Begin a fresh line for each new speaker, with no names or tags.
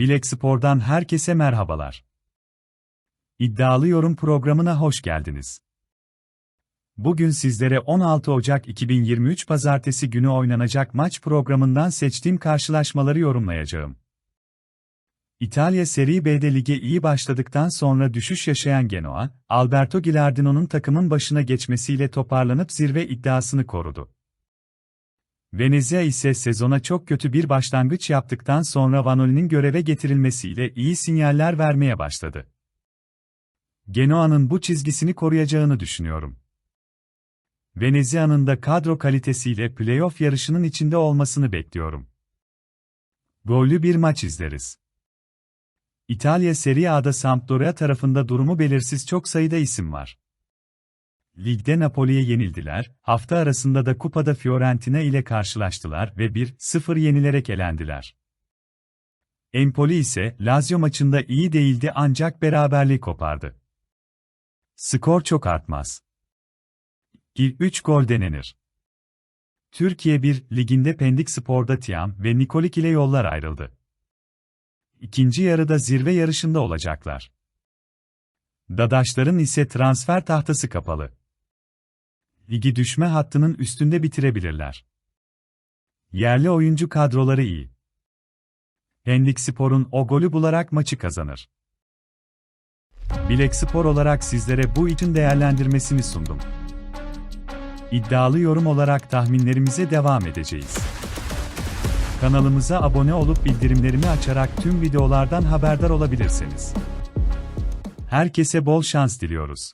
Bilek Spor'dan herkese merhabalar. İddialı Yorum programına hoş geldiniz. Bugün sizlere 16 Ocak 2023 Pazartesi günü oynanacak maç programından seçtiğim karşılaşmaları yorumlayacağım. İtalya Serie B'de lige iyi başladıktan sonra düşüş yaşayan Genoa, Alberto Gilardino'nun takımın başına geçmesiyle toparlanıp zirve iddiasını korudu. Venezia ise sezona çok kötü bir başlangıç yaptıktan sonra Vanoli'nin göreve getirilmesiyle iyi sinyaller vermeye başladı. Genoa'nın bu çizgisini koruyacağını düşünüyorum. Venezia'nın da kadro kalitesiyle playoff yarışının içinde olmasını bekliyorum. Gollü bir maç izleriz. İtalya Serie A'da Sampdoria tarafında durumu belirsiz çok sayıda isim var. Ligde Napoli'ye yenildiler, hafta arasında da kupada Fiorentina ile karşılaştılar ve 1-0 yenilerek elendiler. Empoli ise Lazio maçında iyi değildi ancak beraberliği kopardı. Skor çok artmaz. İlk 3 gol denenir. Türkiye 1 liginde Pendik Spor'da Tiam ve Nikolik ile yollar ayrıldı. İkinci yarıda zirve yarışında olacaklar. Dadaşların ise transfer tahtası kapalı. Ligi düşme hattının üstünde bitirebilirler. Yerli oyuncu kadroları iyi. Pendik Spor'un o golü bularak maçı kazanır. Bilek Spor olarak sizlere bu için değerlendirmesini sundum. İddialı yorum olarak tahminlerimize devam edeceğiz. Kanalımıza abone olup bildirimlerimi açarak tüm videolardan haberdar olabilirsiniz. Herkese bol şans diliyoruz.